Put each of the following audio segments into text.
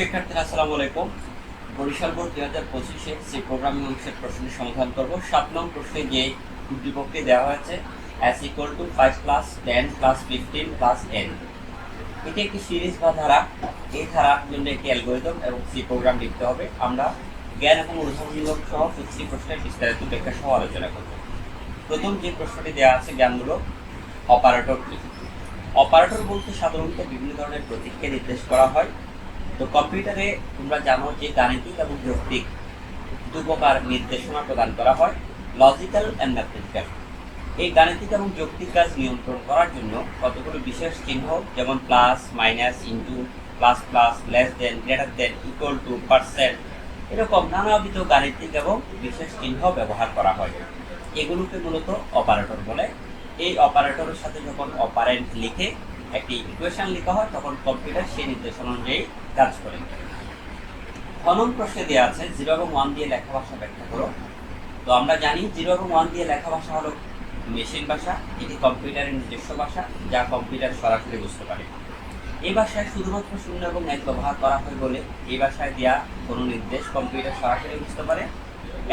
শিক্ষার্থীরা, আসসালামু আলাইকুম। বরিশাল বোর্ড দুই হাজার পঁচিশে যে প্রোগ্রামিং অংশের প্রশ্নের সমাধান করব। সাত নং প্রশ্নে যে উদ্দীপকটি দেওয়া হয়েছে S equal to five plus ten plus fifteen plus N এটি একটি সিরিজ বা ধারা। এই ধারার জন্য একটি অ্যালগোরিদম এবং সি প্রোগ্রাম লিখতে হবে। আমরা জ্ঞান এবং উদাহরণমূলক সহ প্রতিটি প্রশ্নের বিস্তারিত ব্যাখ্যা সহ আলোচনা করব। প্রথম যে প্রশ্নটি দেওয়া আছে জ্ঞানমূলক অপারেটর অপারেটর বলতে সাধারণত বিভিন্ন ধরনের প্রতীককে নির্দেশ করা হয়। তো কম্পিউটারে তোমরা জানো যে গাণিতিক এবং যৌক্তিক দু প্রকার নির্দেশনা প্রদান করা হয় লজিক্যাল অ্যান্ড ম্যাথমেটিক্যাল এই গাণিতিক এবং যৌক্তিক কাজ নিয়ন্ত্রণ করার জন্য কতগুলো বিশেষ চিহ্ন, যেমন plus minus into plus plus less than greater than equal to percent এরকম নানাবিধ গাণিতিক এবং বিশেষ চিহ্ন ব্যবহার করা হয়। এগুলোকে মূলত অপারেটর বলে। এই অপারেটরের সাথে যখন অপারেন্ট লিখে একটি ইকুয়েশন লেখা হয়, তখন কম্পিউটার সেই নির্দেশনা অনুযায়ী কাজ করে। খনন প্রশ্নে দেওয়া আছে জিরো এবং ওয়ান দিয়ে লেখা ভাষা ব্যাখ্যা করো। তো আমরা জানি জিরো এবং ওয়ান দিয়ে লেখা ভাষা হলো মেশিন ভাষা, এটি কম্পিউটারের নিজস্ব ভাষা, যা কম্পিউটার সরাসরি বুঝতে পারে। এই ভাষায় শুধুমাত্র শূন্য এবং এক ব্যবহার করা হয় বলে এই ভাষায় দেওয়া কোনো নির্দেশ কম্পিউটার সরাসরি বুঝতে পারে।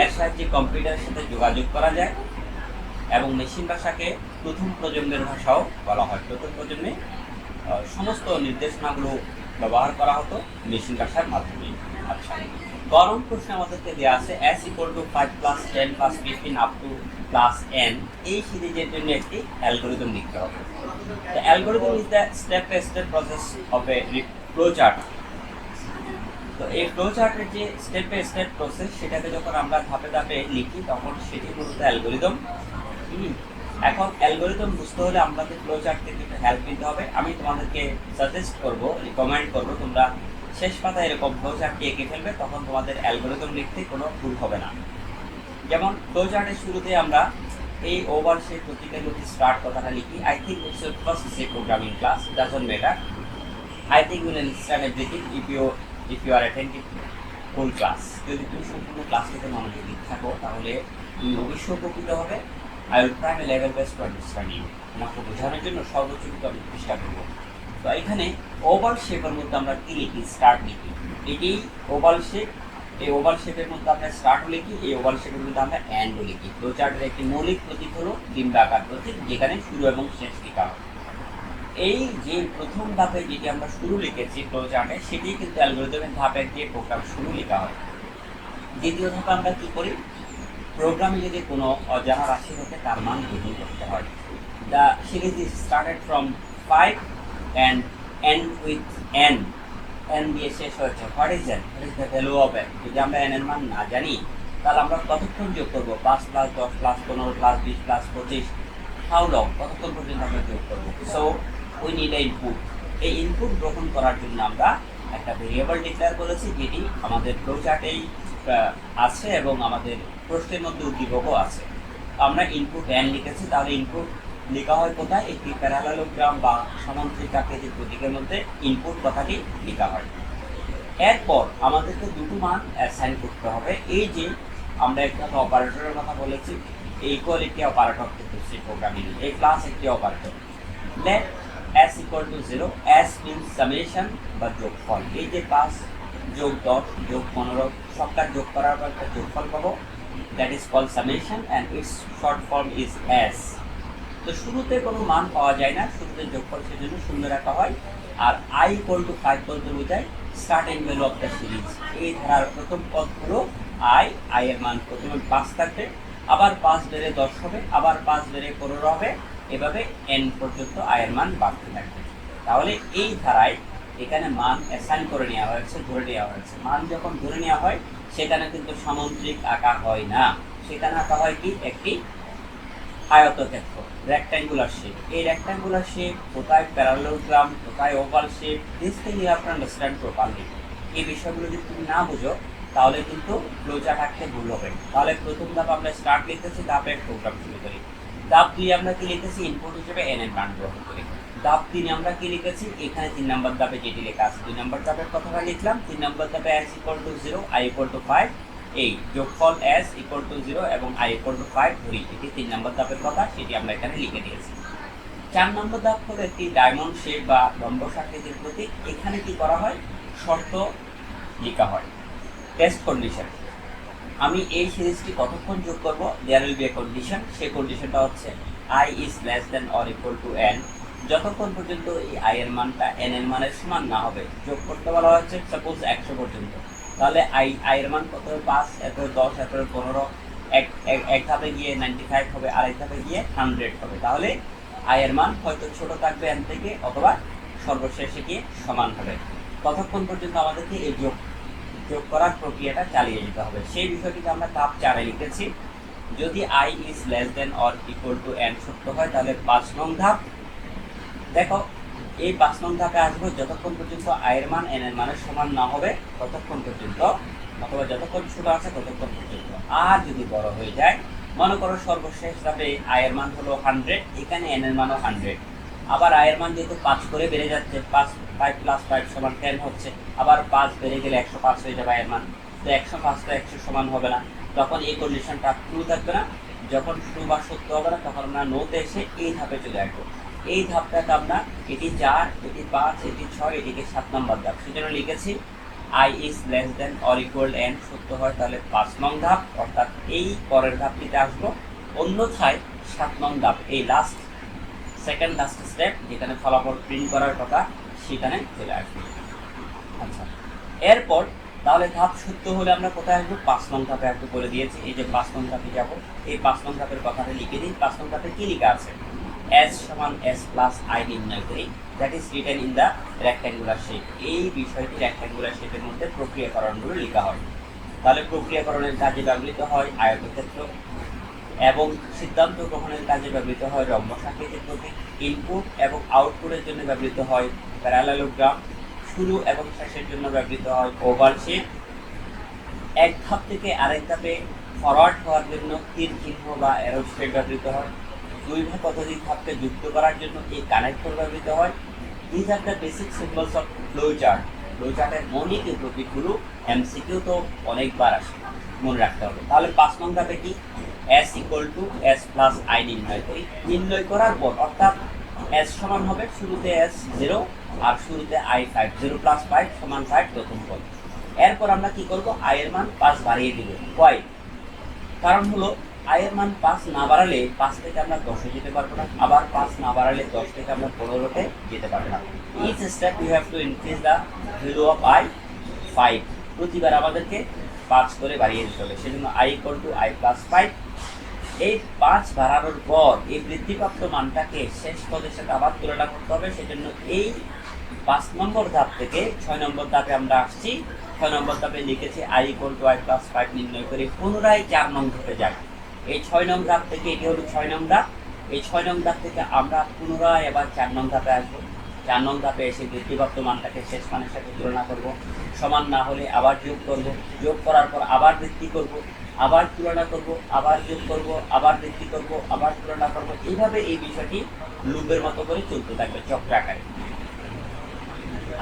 এর সাহায্যে কম্পিউটারের সাথে যোগাযোগ করা যায় এবং মেশিন ভাষাকে প্রথম প্রজন্মের ভাষাও বলা হয়। প্রথম প্রজন্মে সমস্ত নির্দেশনাগুলো ব্যবহার করা হতো মেশিন ভাষার মাধ্যমে। আচ্ছা গরম প্রশ্নে আমাদেরকে দেওয়া আছে S equal to five plus ten plus fifteen up to plus N এই সিরিজের জন্য একটি অ্যালগোরিদম লিখতে হবে। The algorithm is the step-by-step process of a flow chart. তো এই ফ্লো চার্টের যে স্টেপ বাই স্টেপ প্রসেস সেটাকে যখন আমরা ধাপে ধাপে লিখি, তখন সেটি মূলত অ্যালগোরিদম এখন অ্যালগোরিদম বুঝতে হলে আমাদের ফ্লো চার্ট থেকে একটু হেল্প নিতে হবে। আমি তোমাদেরকে সাজেস্ট করব রিকমেন্ড করব, তোমরা শেষ পাতায় এরকম ফ্লো চার্টটি এঁকে ফেলবে, তখন তোমাদের অ্যালগোরিদম লিখতে কোনো ভুল হবে না। যেমন ফ্লো চার্টের শুরুতে আমরা এই ওভার সেই প্রতিটা যদি স্টার্ট কথাটা লিখি I think it's your first say programming class doesn't matter I think will understand everything if you if you are attentive full class যদি তুমি সম্পূর্ণ ক্লাসটিতে মনোযোগী থাকো, তাহলে তুমি অবশ্যই উপকৃত হবে। I will try my level best to understand you তোমাকে বোঝানোর জন্য সর্বোচ্চ কিন্তু আমি চেষ্টা করব। তো এখানে ওভাল শেপের মধ্যে আমরা কি লিখি? স্টার্ট লিখি। এটি ওভাল শেপ এই ওভাল শেপের মধ্যে আমরা স্টার্টও লিখি, এই ওভাল শেপের মধ্যে আমরা অ্যান্ডও লিখি। ফ্লো চার্টের একটি মৌলিক প্রতীক হলো ডিম্বাকার প্রতীক, যেখানে শুরু এবং শেষ লেখা হয়। এই যে প্রথম ধাপে যেটি আমরা শুরু লিখেছি ফ্লো চার্টে সেটি কিন্তু অ্যালগোরিদমের ধাপে দিয়ে প্রোগ্রাম শুরু লেখা হয়। দ্বিতীয় ধাপে আমরা কি করি? প্রোগ্রামে যদি কোনো অজানা রাশি হতে তার মান গ্রহণ করতে হয়। The series is started from five and N with N N দিয়ে শেষ হয়েছে what is N what is the value of N যদি আমরা এন এর মান না জানি, তাহলে আমরা কতক্ষণ যোগ করব? পাঁচ প্লাস দশ প্লাস পনেরো প্লাস বিশ প্লাস পঁচিশ। হাউ লং কতক্ষণ পর্যন্ত আমরা যোগ করব? So we need a input এই ইনপুট গ্রহণ করার জন্য আমরা একটা ভেরিয়েবল ডিক্লেয়ার করেছি, যেটি আমাদের ফ্লো চার্টেই আছে এবং আমাদের প্রশ্নের মধ্যে উদ্দীপকও আছে। আমরা ইনপুট এন লিখেছি, তাহলে ইনপুট লেখা হয় কোথায়? একটি প্যারালালোগ্রাম বা সমান্তরিক আকৃতির প্রতীকের মধ্যে ইনপুট কথাটি লেখা হয়। এরপর আমাদেরকে দুটো মান অ্যাসাইন করতে হবে। এই যে আমরা একটা অপারেটরের কথা বলেছি এই কল ইকুয়ালিটি অপারেটর কিন্তু সি প্রোগ্রামিং এই ক্লাস একটি operator let S equal to zero S means summation বা যোগফল। এই যে পাঁচ যোগ দশ যোগ পনেরো সবটা যোগ করার পর একটা যোগফল পাবো। That is call summation and it's short form is S তো শুরুতে কোনো মান পাওয়া যায় না, শুরুতে যোগফল সেজন্য শূন্য রাখা হয়। আর আই ইকুয়াল টু ফাইভ বলতে বোঝায় starting value of the series এই ধারার প্রথম পদ হলো আই আই মান প্রথমে পাঁচ থাকবে, আবার পাঁচ বেড়ে দশ হবে, আবার পাঁচ বেড়ে পনেরো হবে, এভাবে এন পর্যন্ত আয়ের মান বাড়তে থাকবে। তাহলে এই ধারায় এখানে মান অ্যাসাইন করে নেওয়া হয়েছে, ধরে নেওয়া হয়েছে। মান যখন ধরে নেওয়া হয় সেখানে কিন্তু সামুদ্রিক আঁকা হয় না। সেখানে আঁকা হয় কি? একটি আয়তক্ষেত্র রেক্ট্যাঙ্গুলার শেপ এই রেক্ট্যাঙ্গুলার শেপ কোথায় প্যারালোগ্রাম কোথায় oval shape this thing you have to understand properly এই বিষয়গুলো যদি তুমি না বুঝো, তাহলে কিন্তু ফ্লোচার্ট আঁকতে ভুল হবে। তাহলে প্রথম ধাপ আমরা স্টার্ট লিখতেছি, ধাপে প্রোগ্রাম শুরু করি। ধাপ দুই আমরা কি লিখেছি ইনপুট হিসেবে এন এর মান গ্রহণ করি। ধাপ তিনে আমরা কি লিখেছি? এখানে তিন নম্বর ধাপে যেটি লেখা আছে, দুই নম্বর ধাপের কথাটা লিখলাম। তিন নম্বর ধাপে S equal to zero I equal to five এই যোগফল এস ইকুয়াল টু জিরো এবং আই ইকুয়াল টু ফাইভ ধরি। এটি তিন নম্বর ধাপের কথা, সেটি আমরা এখানে লিখে দিয়েছি। চার নম্বর ধাপ হলো একটি ডায়মন্ড শেপ বা লম্ব আকৃতির প্রতীক। এখানে কি করা হয়? শর্ত লেখা হয়। টেস্ট কন্ডিশন আমি এই সিরিজটি কতক্ষণ যোগ করব? There will be a condition সেই কন্ডিশনটা হচ্ছে I is less than or equal to N যতক্ষণ পর্যন্ত এই আই এর মানটা এন এর মানের সমান না হবে, যোগ করতে বলা হচ্ছে সাপোজ একশো পর্যন্ত। তাহলে আই আই এর মান কত? হবে পাঁচ, এত, দশ, এত, পনেরো, এক, এক- ধাপে গিয়ে নাইনটি ফাইভ হবে আর এক ধাপে গিয়ে হান্ড্রেড হবে। তাহলে আই এর মান হয়তো ছোট থাকবে এন থেকে, অথবা সর্বশেষে গিয়ে সমান হবে। ততক্ষণ পর্যন্ত আমাদেরকে এই যোগ যোগ করার প্রক্রিয়াটা চালিয়ে যেতে হবে। সেই বিষয়টিকে আমরা কাপ চারে লিখেছি। যদি I is less than or equal to N সত্য হয়, তাহলে পাঁচ নং ধাপ। দেখো, এই পাঁচ নং ধাপে আসব যতক্ষণ পর্যন্ত আয়ের মান এন মানের সমান না হবে, ততক্ষণ পর্যন্ত, অথবা যতক্ষণ ছোট আছে ততক্ষণ পর্যন্ত। আর যদি বড় হয়ে যায়, মনে করো সর্বশেষ ধাপে আয়ের মান হলো হান্ড্রেড এখানে এন মানও হান্ড্রেড আবার আয়ের মান যেহেতু পাঁচ করে বেড়ে যাচ্ছে, পাঁচ ফাইভ প্লাস ফাইভ সমান টেন হচ্ছে, আবার পাঁচ বেড়ে গেলে একশো পাঁচ হয়ে যাবে আয়ের মান। তো একশো পাঁচটা একশো সমান হবে না। তখন এই কন্ডিশনটা ট্রু থাকবে না। যখন ট্রু বা সত্য হবে না, তখন আমরা নোতে এসে এই ধাপে চলে আসব। এই ধাপটাকে আমরা, এটি চার, এটি পাঁচ, এটি ছয়, এটিকে সাত নম্বর ধাপ। সেজন্য লিখেছি I is less than or equal N সত্য হয় তাহলে পাঁচ নং ধাপ, অর্থাৎ এই পরের ধাপটিতে আসব। অন্যথায় সাত নং ধাপ, এই লাস্ট সেকেন্ড লাস্ট স্টেপ যেখানে ফলাফল প্রিন্ট করার কথা, সেখানে চলে আসবে। আচ্ছা এরপর তাহলে ধাপ সত্য হলে আমরা কোথায় আসব? পাঁচ নং ধাপে একটু বলে দিয়েছি। এই যে পাঁচ নং ধাপে যাব, এই পাঁচ নং ধাপের কথাটা লিখে দিই। পাঁচ নং ধাপে কী লেখা আছে? এস সমান এস প্লাস আই নির্ণয় করি। That is written in the rectangular shape এই বিষয়টি রেক্ট্যাঙ্গুলার শেপের মধ্যে প্রক্রিয়াকরণগুলো লেখা হয়। তাহলে প্রক্রিয়াকরণের কাজে ব্যবহৃত হয় আয়তক্ষেত্র এবং সিদ্ধান্ত গ্রহণের কাজে ব্যবহৃত হয় রম্বস আকৃতির প্রতীক ইনপুট এবং আউটপুটের জন্য ব্যবহৃত হয় প্যারালালোগ্রাম শুরু এবং শেষের জন্য ব্যবহৃত হয় ওভাল শেপ এক ধাপ থেকে আরেক ধাপে ফরওয়ার্ড হওয়ার জন্য তীর চিহ্ন বা অ্যারো শেপ ব্যবহৃত হয়। ধাপ অধিক ধাপকে যুক্ত করার জন্য এই কানেক্টর ব্যবহৃত হয়। This are the basic symbols of flow chart flow চার্টের মৌলিক প্রতীকগুলো এমসিকিউ তো অনেকবার আসে, মনে রাখতে হবে। তাহলে পাঁচ নং ধাপে কি? S equal to S plus I নির্ণয় করি। নির্ণয় করার পর অর্থাৎ এস সমান হবে, শুরুতে এস জিরো আর শুরুতে I five zero plus five সমান ফাইভ প্রথম পদ। এরপর আমরা কি করব? এর মান পাঁচ বাড়িয়ে দিব। কয় কারণ হলো আয়ের মান পাঁচ না বাড়ালে পাঁচ থেকে আমরা দশে যেতে পারব না। আবার পাঁচ না বাড়ালে দশ থেকে আমরা পনেরোতে যেতে পারব না। Each step you have to increase the value of I five প্রতিবার আমাদেরকে পাঁচ করে বাড়িয়ে দিতে হবে। সেজন্য I equal to I plus five এই পাঁচ বাড়ানোর পর এই বৃদ্ধিপ্রাপ্ত মানটাকে শেষ পদের সাথে আবার তুলনা করতে হবে। সেজন্য এই পাঁচ নম্বর ধাপ থেকে ছয় নম্বর ধাপে আমরা আসছি। ছয় নম্বর ধাপে লিখেছি I equal to I plus five নির্ণয় করে পুনরায় চার নং ধাপে যাই। এই ছয় নং ধাপ থেকে, এটি হলো ছয় নং ধাপ। এই ছয় নং ধাপ থেকে আমরা পুনরায় আবার চার নং ধাপে আসব। চার নং ধাপে এসে বৃদ্ধিপ্রাপ্ত মানটাকে শেষ মানের সাথে তুলনা করব। সমান না হলে আবার যোগ করব। যোগ করার পর আবার বৃদ্ধি করব। আবার তুলনা করব, আবার যোগ করব, আবার বৃদ্ধি করব, আবার তুলনা করব। এইভাবে এই বিষয়টি লুপের মতো করে চলতে থাকবে চক্র আকারে।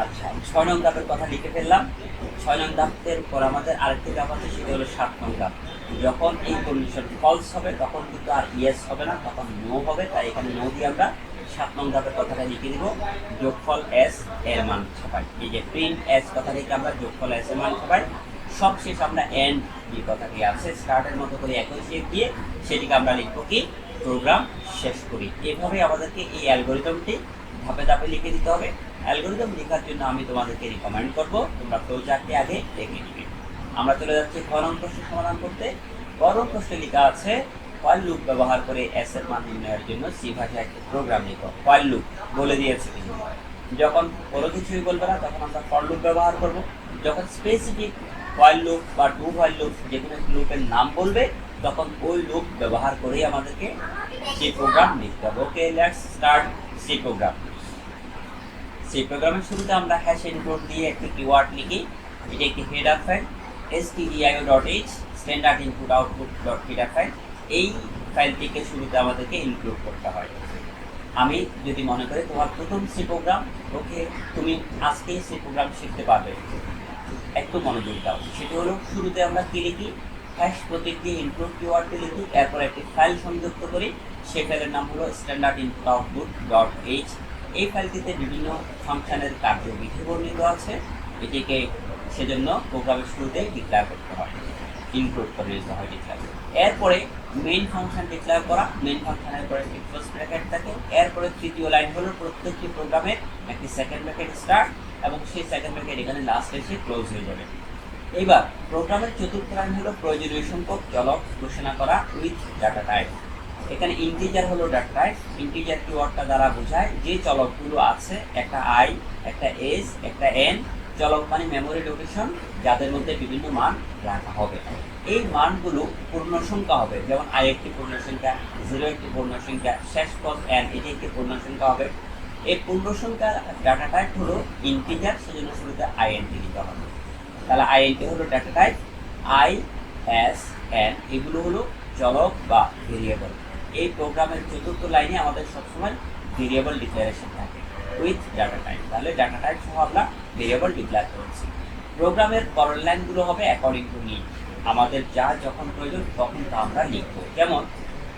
আচ্ছা ছয় নং ধাপের কথা লিখে ফেললাম। ছয় নং ধাপের পর আমাদের আরেকটি ধাপ আছে, সেটা হলো সাত নং ধাপ। যখন এই কন্ডিশন ফলস হবে, তখন কিন্তু আর ইয়েস হবে না, তখন নো হবে। তাই এখানে নো দিয়ে আমরা সাত নং ধাপের কথাটা লিখে দিব। যোগফল এস এর মান ছাপাই। এই যে প্রিন্ট এস কথা লিখে আমরা যোগফল এস এর মান ছাপাই। সবশেষ আমরা এন্ড যে কথাটি আছে স্টার্টের মতো করে একই শেপ দিয়ে সেটিকে আমরা লিখব কি? প্রোগ্রাম শেষ করি। এভাবে আমাদেরকে এই অ্যালগোরিদমটি ধাপে ধাপে লিখে দিতে হবে। অ্যালগোরিদম লেখার জন্য আমি তোমাদেরকে রিকমেন্ড করব। তোমরা চার্টটি আগে দেখে নিবে। আমরা চলে যাচ্ছি ঘ নং প্রশ্ন সমাধান করতে। নং প্রশ্নে লেখা আছে কয়েল লুপ ব্যবহার করে এস এর মান নির্ণয়ের জন্য সি ভাষায় একটি প্রোগ্রাম লিখো। কয়েল লুপ বলে দিয়েছে যখন কোনো কিছুই বলবে না, তখন আমরা ফর লুপ ব্যবহার করব। যখন স্পেসিফিক কয়েল লুপ বা টু কয়েল লুপ যে কোনো লুপের নাম বলবে, তখন ওই লুপ ব্যবহার করেই আমাদেরকে সি প্রোগ্রাম লিখতে হবে। Okay let's start C program সেই প্রোগ্রামের শুরুতে আমরা হ্যাশ ইনপুট দিয়ে একটি কিওয়ার্ড লিখি। এটি একটি head header file stdio dot H standard input output dot header file এই ফাইলটিকে শুরুতে আমাদেরকে ইনক্লুড করতে হয়। আমি যদি মনে করি তোমার প্রথম সি প্রোগ্রাম ওকে তুমি আজকেই সি প্রোগ্রাম শিখতে পারবে। একটু মনোযোগ দাও। সেটি হলো শুরুতে আমরা কি লিখি? হ্যাশ প্রতীক দিয়ে ইনপুট কিওয়ার্ডটি লিখি, এরপর একটি ফাইল সংযুক্ত করি। সেই ফাইলের নাম হলো standard input output dot H এই ফাইলটিতে বিভিন্ন ফাংশনের কার্যবিধি বর্ণিত আছে। এটিকে সেজন্য প্রোগ্রামের শুরুতে ডিক্লেয়ার করতে হয়। ইনক্লুড করে নিতে হয় ডিক্লেয়ার এরপরে মেইন ফাংশন ডিক্লেয়ার করা মেইন ফাংশনের পরে ফার্স্ট ব্র্যাকেট থাকে, এরপরে তৃতীয় লাইন হলো প্রত্যেকটি প্রোগ্রামের একটি সেকেন্ড ব্র্যাকেট স্টার্ট এবং সেই সেকেন্ড ব্র্যাকেট এখানে লাস্ট এসে ক্লোজ হয়ে যাবে। এবার প্রোগ্রামের চতুর্থ লাইন হলো প্রয়োজনীয় সংখ্যক চলক ঘোষণা করা উইথ ডাটা টাইপ এখানে ইন্টিজার হলো ডাটা টাইপ ইন্টিজার কিওয়ার্ডটা দ্বারা বোঝায় যে চলকগুলো আছে, একটা আই একটা এস একটা এন চলক মানে মেমোরি লোকেশন যাদের মধ্যে বিভিন্ন মান রাখা হবে। এই মানগুলো পূর্ণ সংখ্যা হবে। যেমন আই একটি পূর্ণ সংখ্যা জিরো একটি পূর্ণ সংখ্যা শেষ পদ এন এটি একটি পূর্ণ সংখ্যা হবে। এই পূর্ণ সংখ্যা ডাটা টাইপ হলো ইন্টিজার সেজন্য শুরুতে আইএনটি দিতে হবে। তাহলে আইএনটি হলো data type I S N এগুলো হলো চলক বা ভেরিয়েবল এই প্রোগ্রামের চতুর্থ লাইনে আমাদের সবসময় ভেরিয়েবল ডিক্লারেশন থাকে উইথ ডাটা টাইপ তাহলে ডাটা টাইপ সহ আমরা ভেরিয়েবল ডিক্লেয়ার করেছি প্রোগ্রামের পরের লাইনগুলো হবে অ্যাকর্ডিং টু নিড আমাদের যা যখন প্রয়োজন, তখন তা আমরা লিখব। যেমন,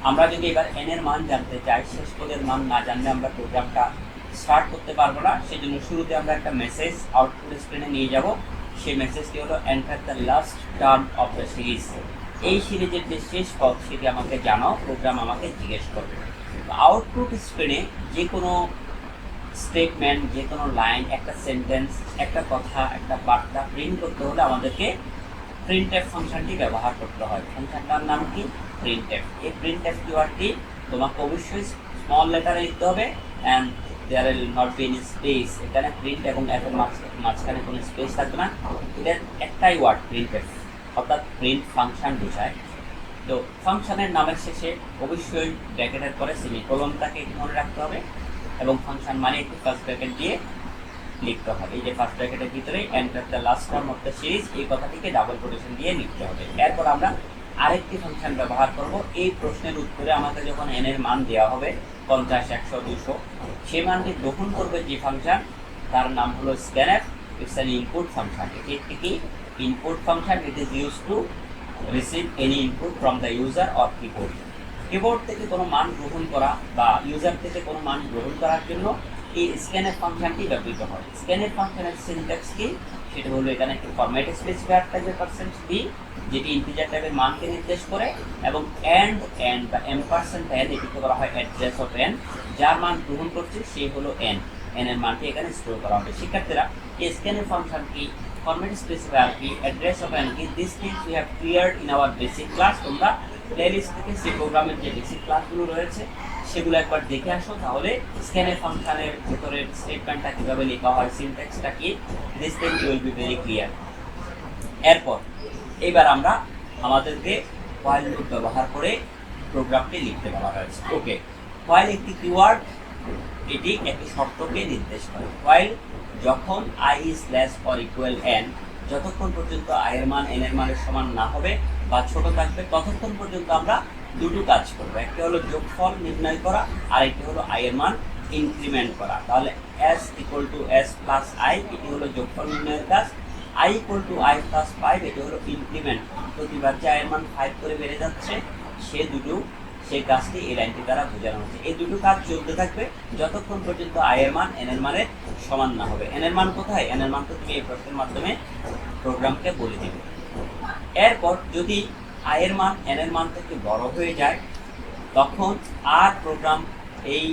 আমরা যদি এবার এন এর মান জানতে চাই, শেষ পদের মান না জানলে আমরা প্রোগ্রামটা স্টার্ট করতে পারব না। সেজন্য শুরুতে আমরা একটা মেসেজ আউটপুট স্ক্রিনে নিয়ে যাব। সেই মেসেজটি হলো enter the last term of the series এই সিরিজের যে শেষ পদ, সেটি আমাকে জানাও। প্রোগ্রাম আমাকে জিজ্ঞেস করবে। আউটপুট স্ক্রিনে যে কোনো স্টেটমেন্ট যে কোনো লাইন একটা সেন্টেন্স একটা কথা, একটা বার্তা প্রিন্ট করতে হলে আমাদেরকে প্রিন্ট এফ ফাংশনটি ব্যবহার করতে হয়। ফাংশনটার নাম কি? প্রিন্ট এফ এই প্রিন্ট এফ কিওয়ার্ডটি তোমাকে অবশ্যই স্মল লেটারে লিখতে হবে and there will not be any space এখানে প্রিন্ট এবং এফের মাঝখানে কোনো স্পেস থাকবে না। এটা একটাই ওয়ার্ড প্রিন্ট এফ অর্থাৎ প্রিন্ট ফাংশন বোঝায়। তো ফাংশনের নামের শেষে অবশ্যই ব্র্যাকেটের পরে সেমিকোলনটাকে মনে রাখতে হবে। এবং ফাংশন মানে একটু ফার্স্ট ব্র্যাকেট দিয়ে লিখতে হবে। এই যে ফার্স্ট ব্র্যাকেটের ভিতরে enter the last term of the series এই কথাটিকে ডাবল কোটেশন দিয়ে লিখতে হবে। এরপর আমরা আরেকটি ফাংশন ব্যবহার করব। এই প্রশ্নের উত্তরে আমাকে যখন এন এর মান দেওয়া হবে, পঞ্চাশ, একশো, দুশো সেই মানটি গ্রহণ করবে যে ফাংশন তার নাম হলো scanner it's an input function এটি একটি কি? Input function it is use to receive any input from the user or keyboard keyboard থেকে কোনো মান গ্রহণ করা বা ইউজার থেকে কোনো মান গ্রহণ করার জন্য এই স্ক্যানের ফাংশনটি ব্যবহৃত হয়। স্ক্যানের ফাংশনের সিনট্যাক্স কি? সেটা হলো এখানে একটি ফরম্যাট স্পেসিফায়ার টাইপের পার্সেন্ট বি যেটি ইন্টিজার টাইপের মানকে নির্দেশ করে, এবং অ্যান্ড অ্যান্ড বা এম পার্সেন্ট এন এটিকে করা হয় অ্যাড্রেস অফ এন যার মান গ্রহণ করছে সে হলো এন এন এর মানটি এখানে স্টোর করা হবে। শিক্ষার্থীরা, এই স্ক্যানের ফাংশন কি ফরম্যাট স্পেসিফায়ার কি অ্যাড্রেস অফ এন কি this things we have clear in our basic class তোমরা প্লেলিস্ট থেকে সি প্রোগ্রামের যে বেসিক ক্লাসগুলো রয়েছে, সেগুলো একবার দেখে আসো, তাহলে স্ক্যানের ফাংশনের ভেতরের স্টেটমেন্টটা কীভাবে লেখা হয় সিনট্যাক্সটা কি this thing will be very clear এরপর, এবার আমরা আমাদেরকে হোয়াইল লুপ ব্যবহার করে প্রোগ্রামটি লিখতে বলা হয়েছে। ওকে হোয়াইল একটি কিওয়ার্ড এটি একটি শর্তকে নির্দেশ করে। হোয়াইল যখন I less or equal N যতক্ষণ পর্যন্ত আয়ের মান এন এর মানের সমান না হবে বা ছোট থাকবে ততক্ষণ পর্যন্ত আমরা দুটো কাজ করব। একটি হলো যোগফল নির্ণয় করা আর একটি হলো আয়ের মান ইনক্রিমেন্ট করা। তাহলে S equal to S plus I এটি হলো যোগফল নির্ণয়ের কাজ। I equal to I plus five এটি হলো ইনক্রিমেন্ট প্রতিবার যে আয়ের মান ফাইভ করে বেড়ে যাচ্ছে, সে দুটো সেই কাজটি এই লাইনটি দ্বারা বোঝানো হচ্ছে। এই দুটো কাজ চলতে থাকবে যতক্ষণ পর্যন্ত আয়ের মান এন এর মানের সমান না হবে। এন এর মান কোথায়? এন এর মান তো তুমি এই প্রশ্নের মাধ্যমে প্রোগ্রামকে বলে দিবে। এরপর যদি আয়ের মান এর মান থেকে বড় হয়ে যায়, তখন আর প্রোগ্রাম এই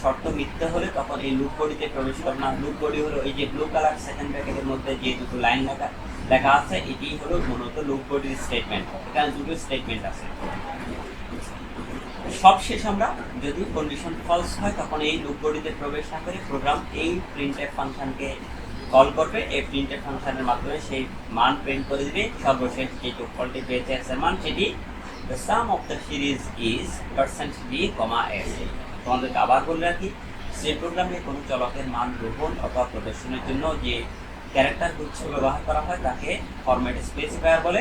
শর্ত মিথ্যে হলে তখন এই লুপ বডিতে প্রবেশ করে না। লুপ বডি হলো এই যে ব্লু কালার সেকেন্ড ব্র্যাকেটের মধ্যে যে দুটো লাইন লেখা লেখা আছে এটি হলো মূলত লুপ বডির স্টেটমেন্ট এখানে দুটো স্টেটমেন্ট আছে। সবশেষ আমরা যদি কন্ডিশন ফলস হয়, তখন এই লুপ বডিতে প্রবেশ না করে প্রোগ্রাম এই প্রিন্টের ফাংশনকে কল করবে, এই প্রিন্টের ফাংশনের মাধ্যমে সেই মান প্রিন্ট করে দিবে। সর্বশেষ যে যোগফলটি পেয়েছে এস মান সেটি the sum of the series is percent B comma S তোমাদেরকে আবার বলে রাখি, সেই প্রোগ্রামে কোনো চলকের মান গ্রহণ অথবা প্রদর্শনের জন্য যে ক্যারেক্টার গুচ্ছ ব্যবহার করা হয় তাকে ফরম্যাট স্পেসিফায়ার বলে।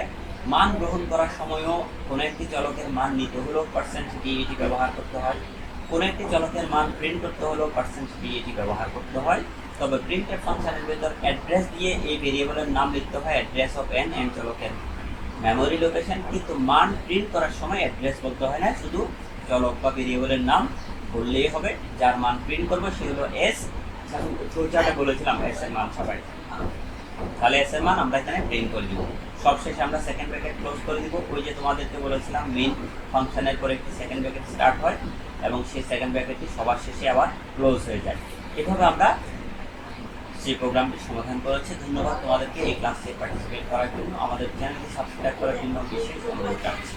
মান গ্রহণ করার সময়ও কোনো একটি চলকের মান নিতে হলেও পার্সেন্ট ডিএটি ব্যবহার করতে হয়। কোনো একটি চলকের মান প্রিন্ট করতে হলেও পার্সেন্ট ডিএটি ব্যবহার করতে হয়। তবে প্রিন্টেড ফাংশনের ভেতর অ্যাড্রেস দিয়ে এই ভেরিয়েবলের নাম লিখতে হয় অ্যাড্রেস অফ এন এন চলকের মেমোরি লোকেশন কিন্তু মান প্রিন্ট করার সময় অ্যাড্রেস বলতে হয় না, শুধু চলক বা ভেরিয়েবলের নাম বললেই হবে, যার মান প্রিন্ট করব সে হলো এস চর্চাটা বলেছিলাম এস এর মান সবাই। তাহলে এস এর মান আমরা এখানে প্রিন্ট করে দিব। সবশেষে আমরা সেকেন্ড ব্র্যাকেট ক্লোজ করে দিব। ওই যে তোমাদেরকে বলেছিলাম মেইন ফাংশনের পরে একটি সেকেন্ড ব্র্যাকেট স্টার্ট হয় এবং সেই সেকেন্ড ব্র্যাকেটটি সবার শেষে আবার ক্লোজ হয়ে যায়। এভাবে আমরা সেই প্রোগ্রামটি সমাধান করেছে, ধন্যবাদ তোমাদেরকে এই ক্লাসে পার্টিসিপেট করার জন্য। আমাদের চ্যানেলটি সাবস্ক্রাইব করার জন্য বিশেষ অনুরোধ রাখছি